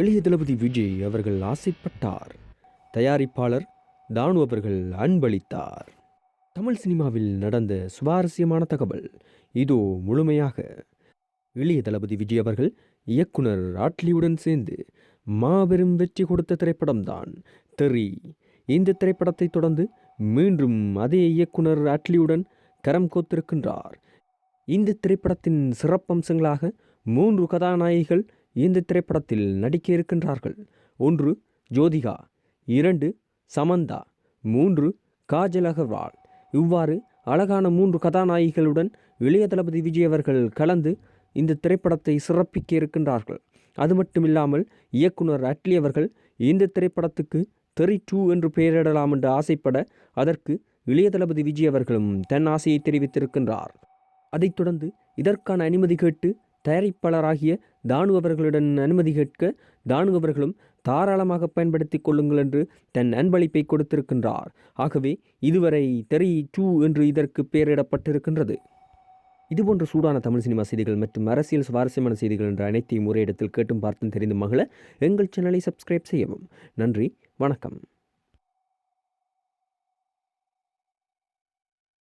இளைய தளபதி விஜய் அவர்கள் ஆசைப்பட்டார். தயாரிப்பாளர் தானு அவர்கள் அன்பளித்தார். தமிழ் சினிமாவில் நடந்த சுவாரஸ்யமான தகவல் இதோ முழுமையாக. இளைய தளபதி விஜய் அவர்கள் இயக்குனர் ராட்லியுடன் சேர்ந்து மாபெரும் வெற்றி கொடுத்த திரைப்படம்தான் தெறி. இந்த திரைப்படத்தை தொடர்ந்து மீண்டும் அதே இயக்குனர் ராட்லியுடன் கரம் கோத்திருக்கின்றார். இந்த திரைப்படத்தின் சிறப்பம்சங்களாக மூன்று கதாநாயகிகள் இந்த திரைப்படத்தில் நடிக்க இருக்கின்றார்கள் ஒன்று ஜோதிகா. இரண்டு சமந்தா. மூன்று காஜல் அகர்வால். இவ்வாறு அழகான மூன்று கதாநாயகிகளுடன் இளைய தளபதி விஜய் அவர்கள் கலந்து இந்த திரைப்படத்தை சிறப்பிக்க இருக்கின்றார்கள் அது மட்டுமில்லாமல் இயக்குனர் அட்லி அவர்கள் இந்த திரைப்படத்துக்கு தெரி டூ என்று பெயரிடலாம் என்று ஆசைப்பட அதற்கு இளைய தளபதி விஜய் அவர்களும் தன் ஆசையை தெரிவித்திருக்கின்றார். அதைத் தொடர்ந்து இதற்கான அனுமதி கேட்டு தயாரிப்பாளராகிய தானு அவர்களுடன் அனுமதி கேட்க தானு அவர்களும் தாராளமாக பயன்படுத்திக் கொள்ளுங்கள் என்று தன் அன்பளிப்பை கொடுத்திருக்கின்றார். ஆகவே இதுவரை தெரி டூ என்று இதற்கு பெயரிடப்பட்டிருக்கின்றது. இதுபோன்ற சூடான தமிழ் சினிமா செய்திகள் மற்றும் அரசியல் சுவாரஸ்யமான செய்திகள் என்ற அனைத்தையும் ஒரே இடத்தில் கேட்டும் பார்த்தும் தெரிந்து மகள எங்கள் சேனலை சப்ஸ்கிரைப் செய்யவும். நன்றி வணக்கம்.